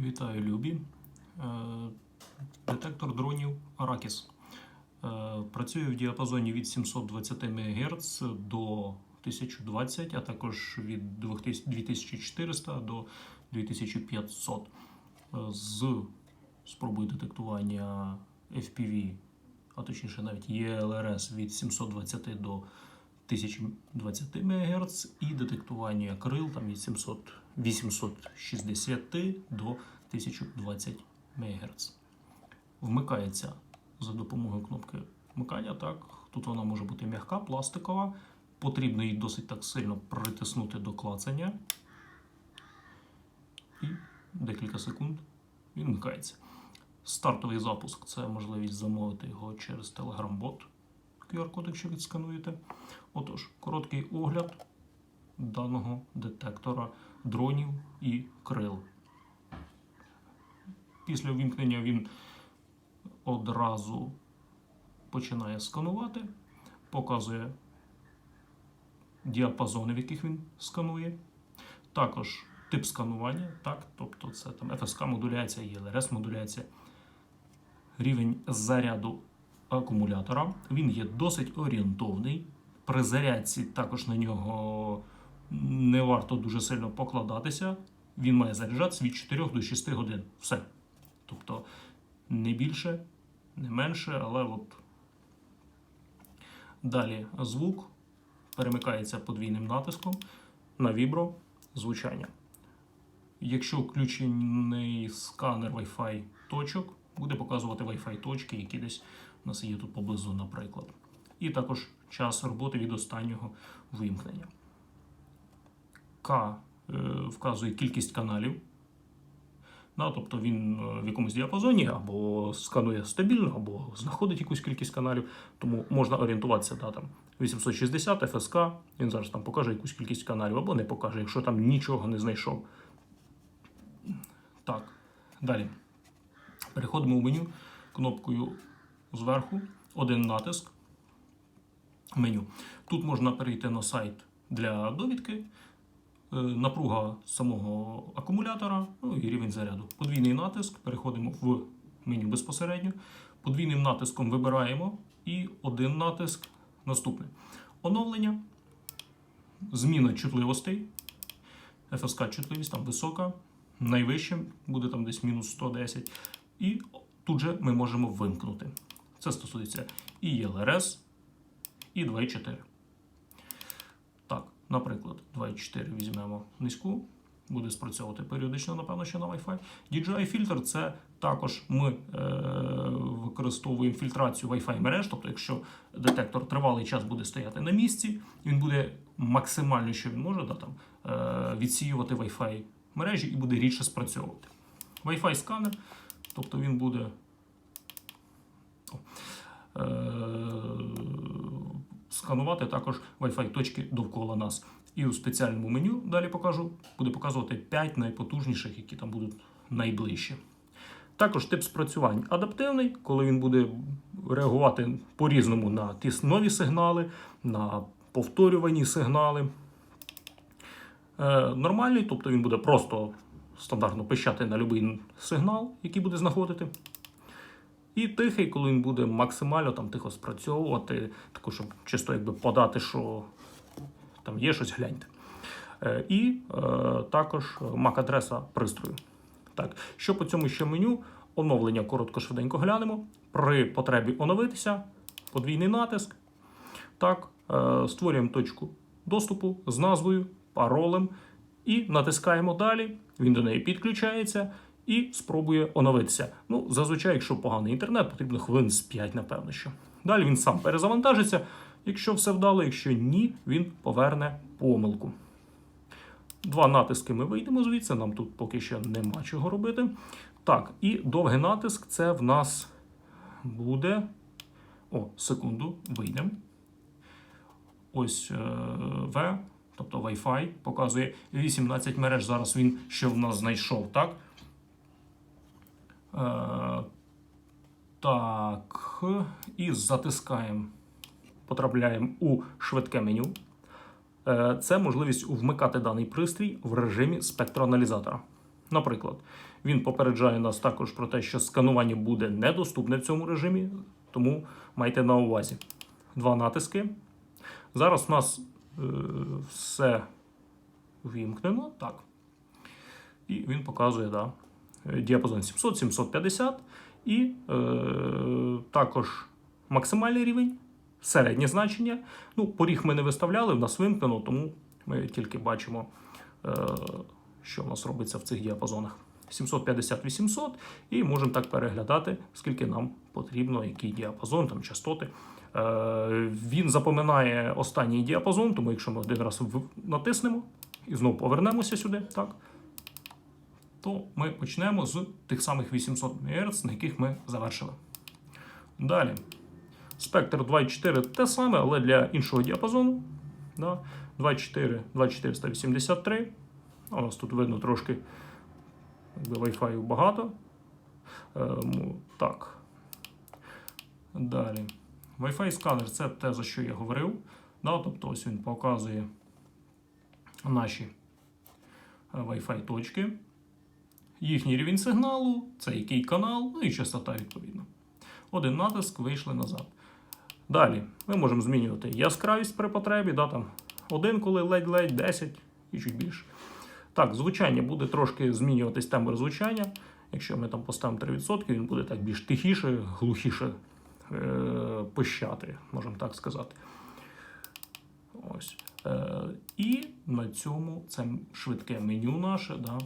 Вітаю, любі. Е, Детектор дронів Arrakis. Е, Працює в діапазоні від 720 МГц до 1020, а також від 2400 до 2500. Е, З спробою детектування FPV, а точніше навіть ELRS від 720 до 1020 МГц і детектування крил там від 700, 860 до 1020 МГц. Вмикається за допомогою кнопки вмикання. Так, тут вона може бути м'яка, пластикова. Потрібно її досить так сильно притиснути до клацання. І декілька секунд він вмикається. Стартовий запуск це можливість замовити його через Telegram-бот. QR-код, якщо відскануєте. Отож, короткий огляд даного детектора дронів і крил. Після ввімкнення він одразу починає сканувати, показує діапазони, в яких він сканує. Також тип сканування, так, тобто це там FSK модуляція, ELRS модуляція, рівень заряду акумулятора. Він є досить орієнтовний. При зарядці також на нього не варто дуже сильно покладатися. Він має заряджатися від 4 до 6 годин. Все. Тобто не більше, не менше, але от далі звук перемикається подвійним натиском на вібро звучання. Якщо включений сканер Wi-Fi точок, буде показувати Wi-Fi точки, які десь у нас є тут поблизу, наприклад. І також час роботи від останнього вимкнення. К е, вказує кількість каналів. Да, тобто він е, в якомусь діапазоні або сканує стабільно, або знаходить якусь кількість каналів, тому можна орієнтуватися да, там 860 FSK, він зараз там покаже якусь кількість каналів, або не покаже, якщо там нічого не знайшов. Так, далі. Переходимо в меню кнопкою зверху, один натиск меню. Тут можна перейти на сайт для довідки, е, напруга самого акумулятора, ну і рівень заряду. Подвійний натиск, переходимо в меню безпосередньо. Подвійним натиском вибираємо і один натиск наступне. Оновлення, зміна чутливостей. FSK чутливість там висока, найвищим буде там десь мінус 110. І тут же ми можемо вимкнути. Це стосується і ELRS, і 2.4. Так, наприклад, 2.4 візьмемо низьку, буде спрацьовувати періодично, напевно, ще на Wi-Fi. DJI фільтр це також ми е, використовуємо фільтрацію Wi-Fi мереж. Тобто, якщо детектор тривалий час буде стояти на місці, він буде максимально, що він може, да, там, е, відсіювати Wi-Fi мережі і буде рідше спрацьовувати. Wi-Fi сканер, тобто він буде. Е, сканувати також Wi-Fi точки довкола нас. І у спеціальному меню далі покажу, буде показувати 5 найпотужніших, які там будуть найближчі. Також тип спрацювань адаптивний, коли він буде реагувати по-різному на ті нові сигнали, на повторювані сигнали. Е, нормальний, тобто він буде просто стандартно пищати на будь-який сигнал, який буде знаходити. І тихий, коли він буде максимально там тихо спрацьовувати, також щоб чисто якби подати, що там є щось, гляньте. Е, і е, також MAC-адреса пристрою. Так, що по цьому ще меню? Оновлення коротко швиденько глянемо. При потребі оновитися, подвійний натиск. Так, е, створюємо точку доступу з назвою, паролем і натискаємо далі. Він до неї підключається і спробує оновитися. Ну, зазвичай, якщо поганий інтернет, потрібно хвилин з 5, напевно. що. Далі він сам перезавантажиться. Якщо все вдало, якщо ні, він поверне помилку. Два натиски ми вийдемо звідси, нам тут поки що нема чого робити. Так, і довгий натиск це в нас буде. О, секунду, вийдемо. Ось е, V, тобто Wi-Fi, показує 18 мереж. Зараз він що в нас знайшов, так? Е, так, і затискаємо, потрапляємо у швидке меню. Е, Це можливість вмикати даний пристрій в режимі спектроаналізатора. Наприклад, він попереджає нас також про те, що сканування буде недоступне в цьому режимі, тому майте на увазі. Два натиски. Зараз у нас е, все вімкнено. Так. І він показує да, діапазон 700-750 і е, також максимальний рівень, середнє значення. Ну, поріг ми не виставляли, в нас вимкнено, тому ми тільки бачимо, е, що в нас робиться в цих діапазонах. 750-800, і можемо так переглядати, скільки нам потрібно, який діапазон, там частоти. Е, Він запоминає останній діапазон, тому якщо ми один раз натиснемо і знову повернемося сюди, так, то ми почнемо з тих самих 800 МГц, на яких ми завершили. Далі. Спектр 2.4 те саме, але для іншого діапазону. Да? 2.4, 2483. У нас тут видно трошки Wi-Fi багато. Ем, так. Далі. Wi-Fi сканер це те, за що я говорив. Тобто ось він показує наші е, Wi-Fi точки, їхній рівень сигналу, це який канал, ну і частота відповідно. Один натиск вийшли назад. Далі ми можемо змінювати яскравість при потребі, да, там один, коли ледь-ледь, 10 і чуть більше. Так, звучання буде трошки змінюватись тембр звучання. Якщо ми там поставимо 3%, він буде так більш тихіше, глухіше е- пищати, можемо так сказати. Ось. Е- і на цьому це швидке меню наше. Да,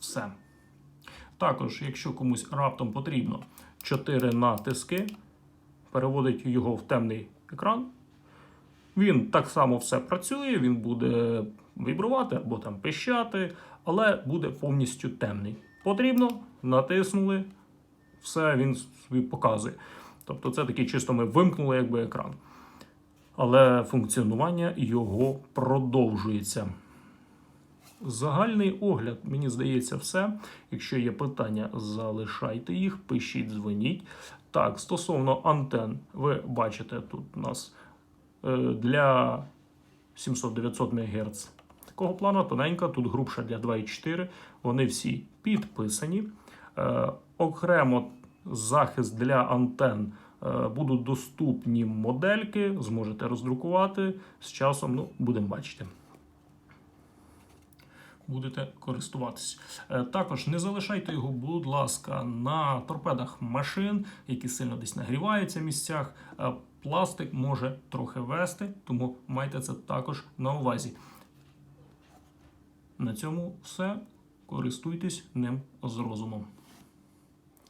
все. Також, якщо комусь раптом потрібно 4 натиски, переводить його в темний екран. Він так само все працює, він буде вібрувати або там пищати, але буде повністю темний. Потрібно, натиснули, все він собі показує. Тобто це такий чисто ми вимкнули якби екран. Але функціонування його продовжується. Загальний огляд, мені здається, все. Якщо є питання, залишайте їх, пишіть, дзвоніть. Так, стосовно антен, ви бачите, тут у нас е, для 700-900 МГц такого плану тоненька, тут грубша для 2,4. Вони всі підписані. Е, окремо захист для антен е, будуть доступні модельки, зможете роздрукувати з часом. Ну, будемо бачити будете користуватись. Е, Також не залишайте його, будь ласка, на торпедах машин, які сильно десь нагріваються в місцях. Е, Пластик може трохи вести, тому майте це також на увазі. На цьому все. Користуйтесь ним з розумом.